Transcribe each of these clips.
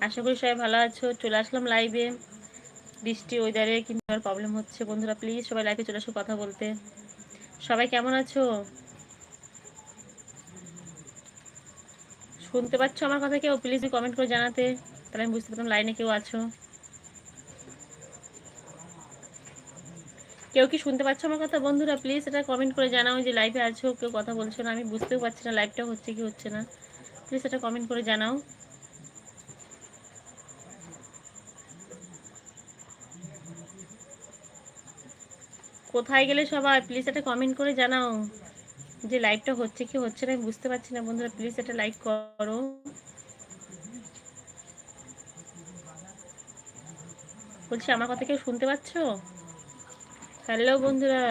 আশা করি সবাই ভালো আছো। চলে আসলাম লাইভে বৃষ্টি ওয়েদারে কিন্তু প্রবলেম হচ্ছে? বন্ধুরা প্লিজ সবাই লাইভে চলে আসো কথা বলতে। সবাই কেমন আছো? শুনতে পাচ্ছ আমার কথা কেউ? প্লিজ কমেন্ট করে জানাতে। তাহলে আমি বুঝতে পারতাম লাইনে কেউ আছো। কেউ কি শুনতে পাচ্ছ আমার কথা? বন্ধুরা প্লিজ এটা কমেন্ট করে জানাও যে লাইভে আছো, কেউ কথা বলছো না। আমি বুঝতেও পারছি না লাইভটা হচ্ছে কি হচ্ছে না। প্লিজ এটা কমেন্ট করে জানাও। কোথায় গেলে সবাই? প্লিজ একটা কমেন্ট করে জানাও। যে লাইভটা হচ্ছে কি হচ্ছে না, আমি বুঝতে পারছি না বন্ধুরা প্লিজ একটা লাইক করো। বলছি, আমার কথা কেউ শুনতে পাচ্ছ? হ্যালো বন্ধুরা।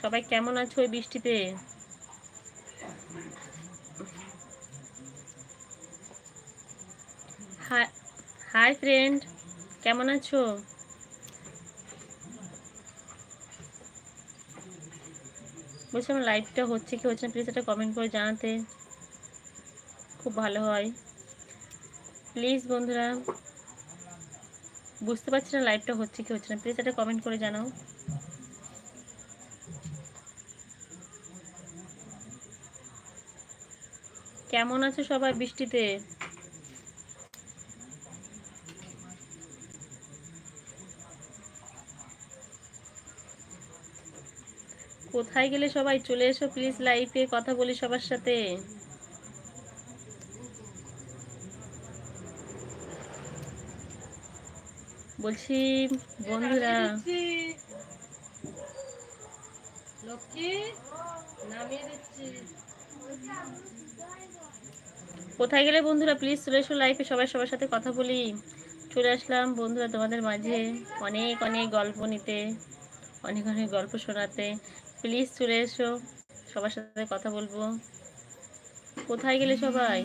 সবাই কেমন আছো ওই বৃষ্টিতে? হাই ফ্রেন্ড কেমন আছো? বলছি আমার লাইভটা হচ্ছে কি হচ্ছে না প্লিজ একটা কমেন্ট করে জানাতে। খুব ভালো হয়। প্লিজ বন্ধুরা, বুঝতে পারছি না লাইভটা হচ্ছে কি হচ্ছে না প্লিজ একটা কমেন্ট করে জানাও। কেমন আছো সবাই বৃষ্টিতে? কোথায় গেলে সবাই চলে এসো প্লিজ লাইফে কথা বলি সবার সাথে। বলছি বন্ধুরা। কোথায় গেলে বন্ধুরা? প্লিজ চলে এসো লাইফে সবাই সবার সাথে কথা বলি। চলে আসলাম বন্ধুরা তোমাদের মাঝে। অনেক অনেক গল্প নিতে। অনেক অনেক গল্প শোনাতে। প্লিজ চলে এসো। সবার সাথে কথা বলব। কোথায় গেলে সবাই?